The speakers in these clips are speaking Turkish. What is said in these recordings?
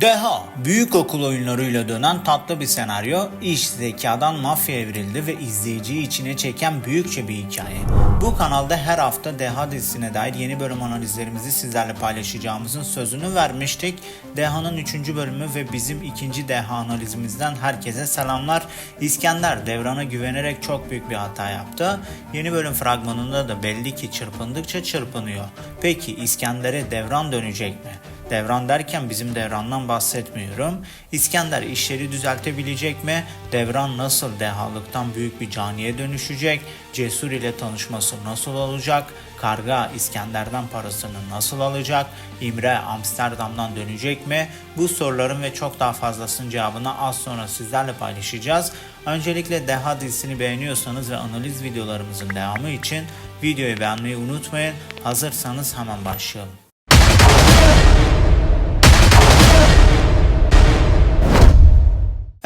Deha, büyük okul oyunlarıyla dönen tatlı bir senaryo, iş zekadan mafya evrildi ve izleyiciyi içine çeken büyükçe bir hikaye. Bu kanalda her hafta Deha dizisine dair yeni bölüm analizlerimizi sizlerle paylaşacağımızın sözünü vermiştik. Deha'nın 3. bölümü ve bizim ikinci Deha analizimizden herkese selamlar. İskender Devran'a güvenerek çok büyük bir hata yaptı. Yeni bölüm fragmanında da belli ki çırpındıkça çırpınıyor. Peki İskender'e Devran dönecek mi? Devran derken bizim Devran'dan bahsetmiyorum. İskender işleri düzeltebilecek mi? Devran nasıl dehalıktan büyük bir caniye dönüşecek? Cesur ile tanışması nasıl olacak? Karga İskender'den parasını nasıl alacak? İmre Amsterdam'dan dönecek mi? Bu soruların ve çok daha fazlasının cevabını az sonra sizlerle paylaşacağız. Öncelikle Deha dizisini beğeniyorsanız ve analiz videolarımızın devamı için videoyu beğenmeyi unutmayın. Hazırsanız hemen başlayalım.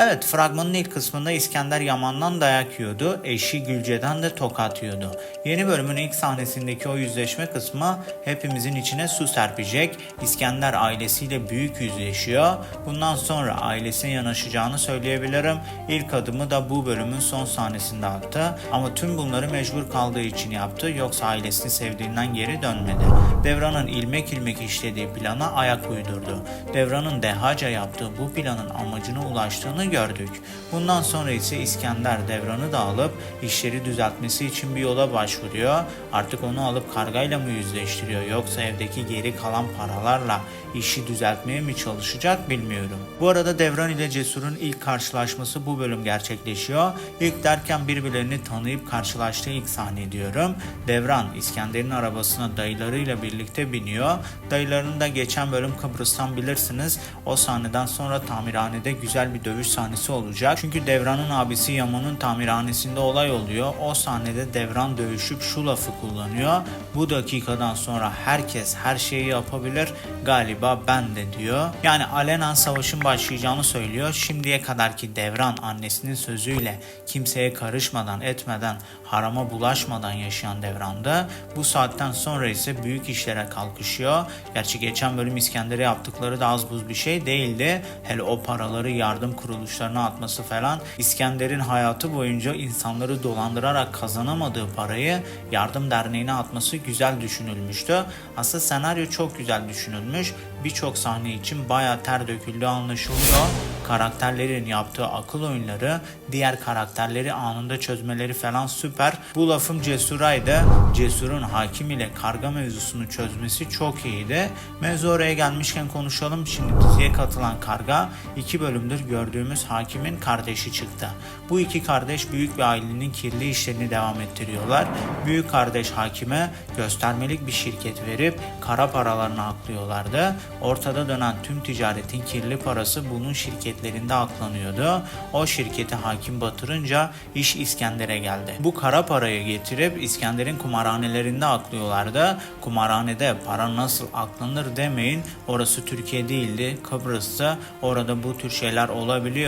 Evet fragmanın ilk kısmında İskender Yaman'dan dayak yiyordu. Eşi Gülce'den de tokat yiyordu. Yeni bölümün ilk sahnesindeki o yüzleşme kısmı hepimizin içine su serpecek. İskender ailesiyle büyük yüzleşiyor. Bundan sonra ailesine yanaşacağını söyleyebilirim. İlk adımı da bu bölümün son sahnesinde attı. Ama tüm bunları mecbur kaldığı için yaptı. Yoksa ailesini sevdiğinden geri dönmedi. Devran'ın ilmek ilmek işlediği plana ayak uydurdu. Devran'ın dehaca yaptığı bu planın amacına ulaştığını gördük. Bundan sonra ise İskender Devran'ı da alıp işleri düzeltmesi için bir yola başvuruyor. Artık onu alıp kargayla mı yüzleştiriyor yoksa evdeki geri kalan paralarla işi düzeltmeye mi çalışacak bilmiyorum. Bu arada Devran ile Cesur'un ilk karşılaşması bu bölüm gerçekleşiyor. İlk derken birbirlerini tanıyıp karşılaştığı ilk sahne diyorum. Devran İskender'in arabasına dayılarıyla birlikte biniyor. Dayılarını da geçen bölüm Kıbrıs'tan bilirsiniz. O sahneden sonra tamirhanede güzel bir dövüş sahnesi olacak. Çünkü Devran'ın abisi Yaman'ın tamirhanesinde olay oluyor. O sahnede Devran dövüşüp şu lafı kullanıyor. Bu dakikadan sonra herkes her şeyi yapabilir. Galiba ben de diyor. Yani alenen savaşın başlayacağını söylüyor. Şimdiye kadar ki Devran annesinin sözüyle kimseye karışmadan etmeden harama bulaşmadan yaşayan Devran'da bu saatten sonra ise büyük işlere kalkışıyor. Gerçi geçen bölüm İskender'e yaptıkları da az buz bir şey değildi. Hele o paraları yardım kuruluşlarına atması falan İskender'in hayatı boyunca insanları dolandırarak kazanamadığı parayı yardım derneğine atması güzel düşünülmüştü. Aslında senaryo çok güzel düşünülmüş. Birçok sahne için baya ter döküldüğü anlaşılıyor. Karakterlerin yaptığı akıl oyunları, diğer karakterleri anında çözmeleri falan süper. Bu lafım Cesura'ydı. Cesur'un hakim ile karga mevzusunu çözmesi çok iyiydi. Mevzu oraya gelmişken konuşalım. Şimdi diziye katılan karga iki bölümdür gördüğümüz hakimin kardeşi çıktı. Bu iki kardeş büyük bir ailenin kirli işlerini devam ettiriyorlar. Büyük kardeş hakime göstermelik bir şirket verip kara paralarını aklıyorlardı. Ortada dönen tüm ticaretin kirli parası bunun şirketlerinde aklanıyordu. O şirketi hakim batırınca iş İskender'e geldi. Bu kara parayı getirip İskender'in kumarhanelerinde aklıyorlardı. Kumarhanede para nasıl aklanır demeyin. Orası Türkiye değildi, Kıbrıs'ta. Orada bu tür şeyler olabiliyor.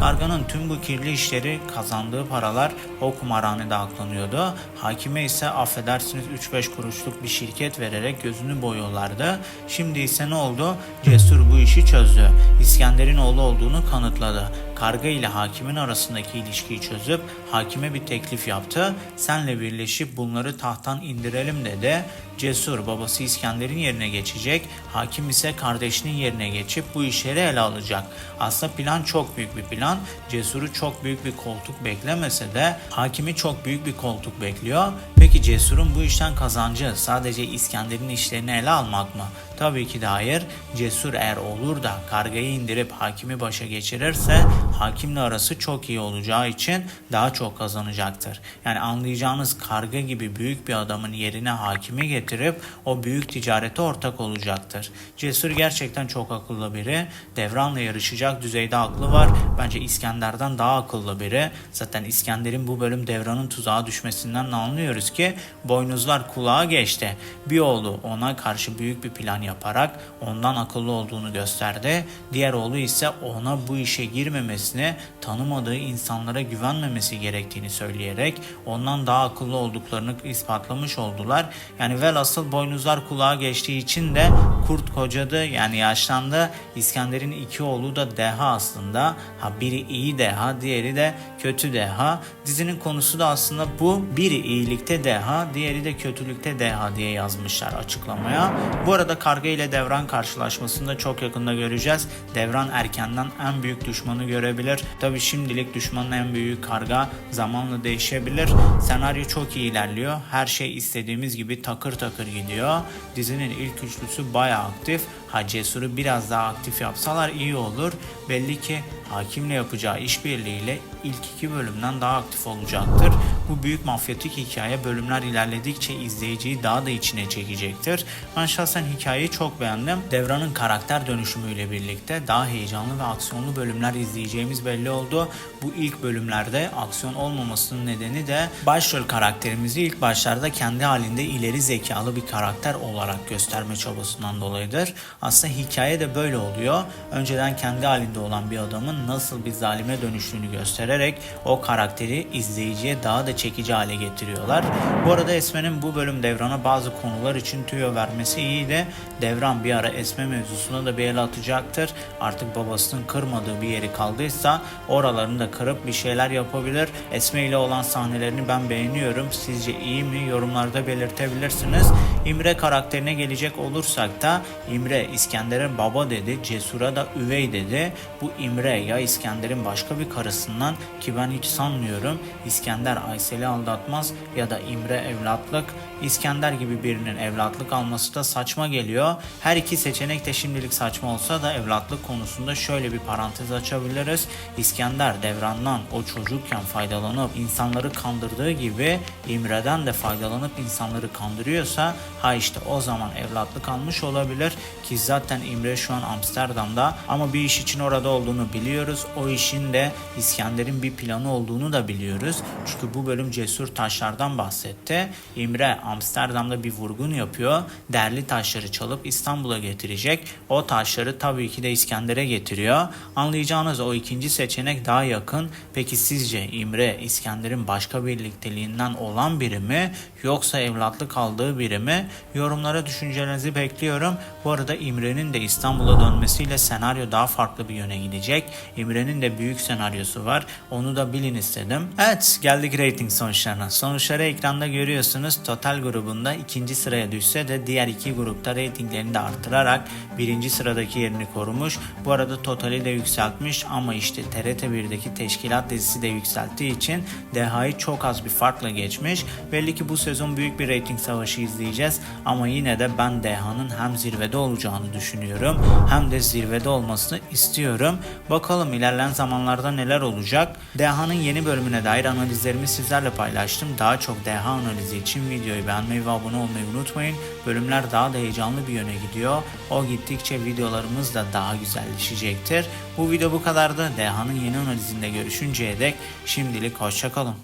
Karganın tüm bu kirli işleri kazandığı paralar o kumarhanede aklanıyordu. Hakime ise affedersiniz 3-5 kuruşluk bir şirket vererek gözünü boyuyorlardı. Şimdi ise ne oldu? Cesur bu işi çözdü. İskender'in oğlu olduğunu kanıtladı. Karga ile hakimin arasındaki ilişkiyi çözüp hakime bir teklif yaptı. Senle birleşip bunları tahttan indirelim dedi. Cesur babası İskender'in yerine geçecek. Hakim ise kardeşinin yerine geçip bu işleri ele alacak. Aslında plan çok büyük bir plan. Cesur'u çok büyük bir koltuk beklemese de hakimi çok büyük bir koltuk bekliyor. Peki Cesur'un bu işten kazancı sadece İskender'in işlerini ele almak mı? Tabii ki de hayır. Cesur eğer olur da kargayı indirip hakimi başa geçirirse hakimle arası çok iyi olacağı için daha çok kazanacaktır. Yani anlayacağınız karga gibi büyük bir adamın yerine hakimi getirip o büyük ticarete ortak olacaktır. Cesur gerçekten çok akıllı biri. Devran'la yarışacak düzeyde aklı var. Bence İskender'den daha akıllı biri. Zaten İskender'in bu bölüm Devran'ın tuzağa düşmesinden anlıyoruz ki boynuzlar kulağa geçti. Bir oğlu ona karşı büyük bir plan yaparak ondan akıllı olduğunu gösterdi. Diğer oğlu ise ona bu işe girmemesini, tanımadığı insanlara güvenmemesi gerektiğini söyleyerek ondan daha akıllı olduklarını ispatlamış oldular. Yani velhasıl boynuzlar kulağa geçtiği için de Kurt kocadı yani yaşlandı. İskender'in iki oğlu da deha aslında. Ha biri iyi deha, diğeri de kötü deha. Dizinin konusu da aslında bu. Biri iyilikte deha, diğeri de kötülükte deha diye yazmışlar açıklamaya. Bu arada Karga ile Devran karşılaşmasında çok yakında göreceğiz. Devran erkenden en büyük düşmanı görebilir. Tabi şimdilik düşmanın en büyüğü Karga zamanla değişebilir. Senaryo çok iyi ilerliyor. Her şey istediğimiz gibi takır takır gidiyor. Dizinin ilk üçlüsü bayağı aktif. Ha Cesur'u biraz daha aktif yapsalar iyi olur. Belli ki hakimle yapacağı işbirliğiyle ilk iki bölümden daha aktif olacaktır. Bu büyük mafyatik hikaye bölümler ilerledikçe izleyiciyi daha da içine çekecektir. Ben şahsen hikayeyi çok beğendim. Devran'ın karakter dönüşümüyle birlikte daha heyecanlı ve aksiyonlu bölümler izleyeceğimiz belli oldu. Bu ilk bölümlerde aksiyon olmamasının nedeni de başrol karakterimizi ilk başlarda kendi halinde ileri zekalı bir karakter olarak gösterme çabasından dolayıdır. Aslında hikaye de böyle oluyor. Önceden kendi halinde olan bir adamın nasıl bir zalime dönüştüğünü göstererek o karakteri izleyiciye daha da çekici hale getiriyorlar. Bu arada Esme'nin bu bölüm Devran'a bazı konular için tüyo vermesi iyiydi. Devran bir ara Esme mevzusuna da bir el atacaktır. Artık babasının kırmadığı bir yeri kaldıysa oralarını da kırıp bir şeyler yapabilir. Esme ile olan sahnelerini ben beğeniyorum. Sizce iyi mi? Yorumlarda belirtebilirsiniz. İmre karakterine gelecek olursak da İmre İskender'e baba dedi, Cesur'a da üvey dedi. Bu İmre ya İskender'in başka bir karısından ki ben hiç sanmıyorum. İskender Aysel'i aldatmaz ya da İmre evlatlık. İskender gibi birinin evlatlık alması da saçma geliyor. Her iki seçenek de şimdilik saçma olsa da evlatlık konusunda şöyle bir parantez açabiliriz. İskender Devran'dan o çocukken faydalanıp insanları kandırdığı gibi İmre'den de faydalanıp insanları kandırıyorsa ha işte o zaman evlatlık almış olabilir ki zaten İmre şu an Amsterdam'da ama bir iş için orada olduğunu biliyoruz. O işin de İskender'in bir planı olduğunu da biliyoruz. Çünkü bu bölüm Cesur Taşlar'dan bahsetti. İmre Amsterdam'da bir vurgun yapıyor. Değerli taşları çalıp İstanbul'a getirecek. O taşları tabii ki de İskender'e getiriyor. Anlayacağınız o ikinci seçenek daha yakın. Peki sizce İmre İskender'in başka birlikteliğinden olan biri mi yoksa evlatlık aldığı biri mi? Yorumlara düşüncelerinizi bekliyorum. Bu arada İmre'nin de İstanbul'a dönmesiyle senaryo daha farklı bir yöne gidecek. İmre'nin de büyük senaryosu var. Onu da bilin istedim. Evet geldik rating sonuçlarına. Sonuçları ekranda görüyorsunuz. Total grubunda ikinci sıraya düşse de diğer iki grupta reytinglerini de artırarak birinci sıradaki yerini korumuş. Bu arada totali de yükseltmiş ama işte TRT 1'deki teşkilat dizisi de yükselttiği için Deha'yı çok az bir farkla geçmiş. Belli ki bu sezon büyük bir reyting savaşı izleyeceğiz ama yine de ben Deha'nın hem zirvede olacağını düşünüyorum hem de zirvede olmasını istiyorum. Bakalım ilerleyen zamanlarda neler olacak. Deha'nın yeni bölümüne dair analizlerimi sizlerle paylaştım. Daha çok Deha analizi için videoyu beğenmeyi ve abone olmayı unutmayın. Bölümler daha da heyecanlı bir yöne gidiyor. O gittikçe videolarımız da daha güzelleşecektir. Bu video bu kadardı. Deha'nın yeni analizinde görüşünceye dek şimdilik hoşçakalın.